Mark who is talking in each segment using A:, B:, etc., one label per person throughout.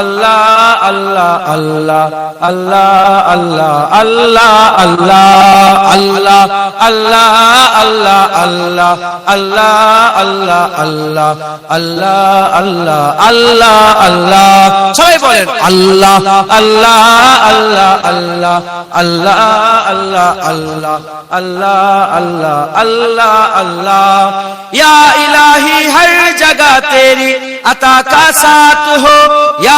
A: আল্লাহ আল্লাহ আল্লাহ আল্লাহ আল্লাহ আল্লাহ আল্লাহ আল্লাহ আল্লাহ আল্লাহ আল্লাহ আল্লাহ আল্লাহ আল্লাহ আল্লাহ আল্লাহ আল্লাহ সবাই বলেন আল্লাহ আল্লাহ আল্লাহ আল্লাহ আল্লাহ আল্লাহ আল্লাহ আল্লাহ আল্লাহ আল্লাহ আল্লাহ या इलाही हर जगह तेरी अता का साथ हो या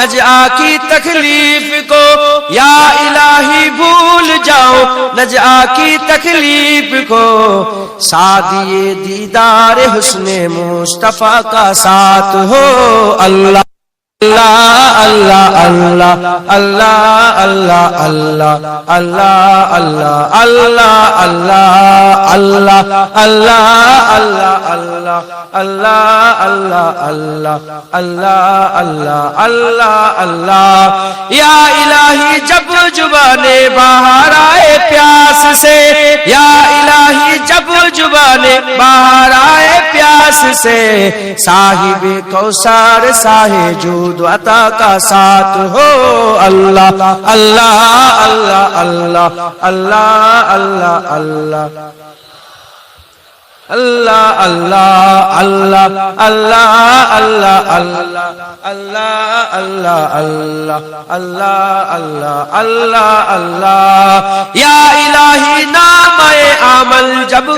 A: नजा की तकलीफ़ को, या इलाही भूल जाओ, नजा की तकलीफ़ को। सादिए दीदार हुसने मुस्तफ़ा का साथ हो अल्लाह। আল্লাহ আল্লাহ আল্লাহ আল্লাহ আল্লাহ আল্লাহ আল্লাহ আল্লাহ আল্লাহ আল্লাহ আল্লাহ আল্লাহ আল্লাহ আল্লাহ আল্লাহ আল্লাহ আল্লাহ ইয়া ইলাহি জব জুবানে বাহার আয়ে প্যাস সে ইয়া ইলাহি জব জুবানে বাহার আয়ে जुबाने बाहर आए प्यास से साहिब कौसार साहे जूद अता का साथ हो अल्लाह अल्लाह अल्लाह अल्लाह अल्लाह अल्लाह अल्लाह अल्लाह अल्लाह अल्लाह अल्लाह अल्लाह अल्लाह अल्लाह अल्लाह अल्लाह अल्लाह अल्लाह अल्लाह अल्लाह या इलाही नाम आमल जब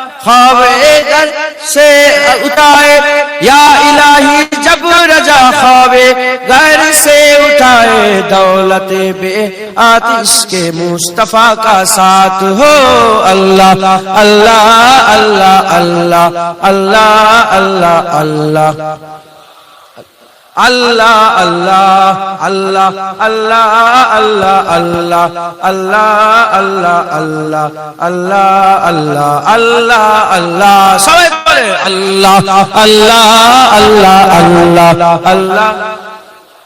A: खावे दर से उठाए या इलाही, जब रजा खावे, घर से उठाए दौलत बे आतिश के मुस्तफ़ा का साथ हो। अल्लाह अल्लाह अल्लाह अल्लाह अल्लाह अल्लाह अल्लाह। আল্লাহ আল্লাহ আল্লাহ আল্লাহ আল্লাহ আল্লাহ আল্লাহ আল্লাহ আল্লাহ আল্লাহ আল্লাহ আল্লাহ সবাই বলে আল্লাহ আল্লাহ আল্লাহ আল্লাহ আল্লাহ